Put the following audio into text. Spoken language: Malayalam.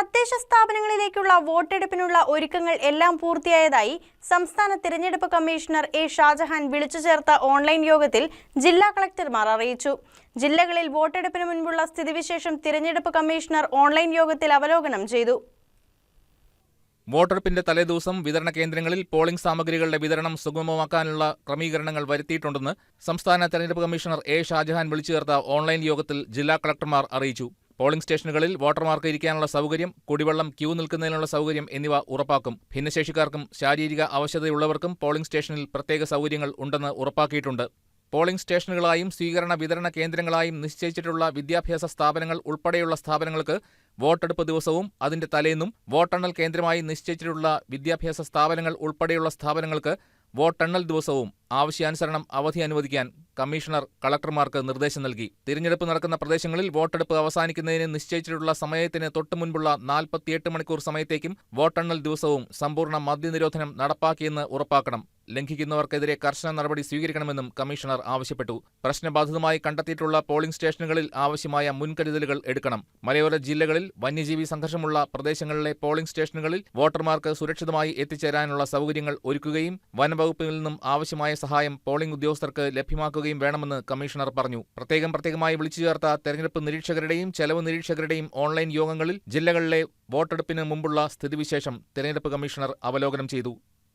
തദ്ദേശ സ്ഥാപനങ്ങളിലേക്കുള്ള വോട്ടെടുപ്പിനുള്ള ഒരുക്കങ്ങൾ എല്ലാം പൂർത്തിയായതായി സംസ്ഥാന തിരഞ്ഞെടുപ്പ് കമ്മീഷണർ എ ഷാജഹാൻ വിളിച്ചു ചേർത്ത ഓൺലൈൻ യോഗത്തിൽ ജില്ലാ കളക്ടർമാർ അറിയിച്ചു. ജില്ലകളിൽ വോട്ടെടുപ്പിന് മുൻപുള്ള സ്ഥിതിവിശേഷം തിരഞ്ഞെടുപ്പ് കമ്മീഷണർ ഓൺലൈൻ യോഗത്തിൽ അവലോകനം ചെയ്തു. വോട്ടെടുപ്പിന്റെ തലേദിവസം വിതരണ കേന്ദ്രങ്ങളിൽ പോളിംഗ് സാമഗ്രികളുടെ വിതരണം സുഗമമാക്കാനുള്ള ക്രമീകരണങ്ങൾ വരുത്തിയിട്ടുണ്ടെന്ന് സംസ്ഥാന തെരഞ്ഞെടുപ്പ് കമ്മീഷണർ എ ഷാജഹാൻ വിളിച്ചു ചേർത്ത ഓൺലൈൻ യോഗത്തിൽ ജില്ലാ കളക്ടർമാർ അറിയിച്ചു. പോളിംഗ് സ്റ്റേഷനുകളിൽ വോട്ടർമാർക്ക് ഇരിക്കാനുള്ള സൗകര്യം കുടിവെള്ളം ക്യൂ നിൽക്കുന്നതിനുള്ള സൗകര്യം എന്നിവ ഉറപ്പാക്കും. ഭിന്നശേഷിക്കാർക്കും ശാരീരിക അവശതയുള്ളവർക്കും പോളിംഗ് സ്റ്റേഷനിൽ പ്രത്യേക സൗകര്യങ്ങൾ ഉണ്ടെന്ന് ഉറപ്പാക്കിയിട്ടുണ്ട്. പോളിംഗ് സ്റ്റേഷനുകളായും സ്വീകരണ വിതരണ കേന്ദ്രങ്ങളായും നിശ്ചയിച്ചിട്ടുള്ള വിദ്യാഭ്യാസ സ്ഥാപനങ്ങൾ ഉൾപ്പെടെയുള്ള സ്ഥാപനങ്ങൾക്ക് വോട്ടെടുപ്പ് ദിവസവും അതിന്റെ തലേന്നും വോട്ടെണ്ണൽ കേന്ദ്രമായി നിശ്ചയിച്ചിട്ടുള്ള വിദ്യാഭ്യാസ സ്ഥാപനങ്ങൾ ഉൾപ്പെടെയുള്ള സ്ഥാപനങ്ങൾക്ക് വോട്ടെണ്ണൽ ദിവസവും ആവശ്യാനുസരണം അവധി അനുവദിക്കാൻ കമ്മീഷണർ കളക്ടർമാർക്ക് നിർദ്ദേശം നൽകി. തിരഞ്ഞെടുപ്പ് നടക്കുന്ന പ്രദേശങ്ങളിൽ വോട്ടെടുപ്പ് അവസാനിക്കുന്നതിന് നിശ്ചയിച്ചിട്ടുള്ള സമയത്തിന് തൊട്ടുമുൻപുള്ള നാൽപ്പത്തിയെട്ട് മണിക്കൂർ സമയത്തേക്കും വോട്ടെണ്ണൽ ദിവസവും സമ്പൂർണ മദ്യനിരോധനം നടപ്പാക്കിയെന്ന് ഉറപ്പാക്കണം. ലംഘിക്കുന്നവർക്കെതിരെ കർശന നടപടി സ്വീകരിക്കണമെന്നും കമ്മീഷണർ ആവശ്യപ്പെട്ടു. പ്രശ്നബാധിതമായി കണ്ടെത്തിയിട്ടുള്ള പോളിംഗ് സ്റ്റേഷനുകളിൽ ആവശ്യമായ മുൻകരുതലുകൾ എടുക്കണം. മലയോര ജില്ലകളിൽ വന്യജീവി സംഘർഷമുള്ള പ്രദേശങ്ങളിലെ പോളിംഗ് സ്റ്റേഷനുകളിൽ വോട്ടർമാർക്ക് സുരക്ഷിതമായി എത്തിച്ചേരാനുള്ള സൗകര്യങ്ങൾ ഒരുക്കുകയും വനംവകുപ്പിൽ നിന്നും ആവശ്യമായ സഹായം പോളിംഗ് ഉദ്യോഗസ്ഥർക്ക് ലഭ്യമാക്കുകയും വേണമെന്ന് കമ്മീഷണർ പറഞ്ഞു. പ്രത്യേകം പ്രത്യേകമായി വിളിച്ചു ചേർത്ത തെരഞ്ഞെടുപ്പ് നിരീക്ഷകരുടെയും ചെലവ് നിരീക്ഷകരുടെയും ഓൺലൈൻ യോഗങ്ങളിൽ ജില്ലകളിലെ വോട്ടെടുപ്പിന് മുമ്പുള്ള സ്ഥിതിവിശേഷം തെരഞ്ഞെടുപ്പ് കമ്മീഷണർ അവലോകനം ചെയ്തു.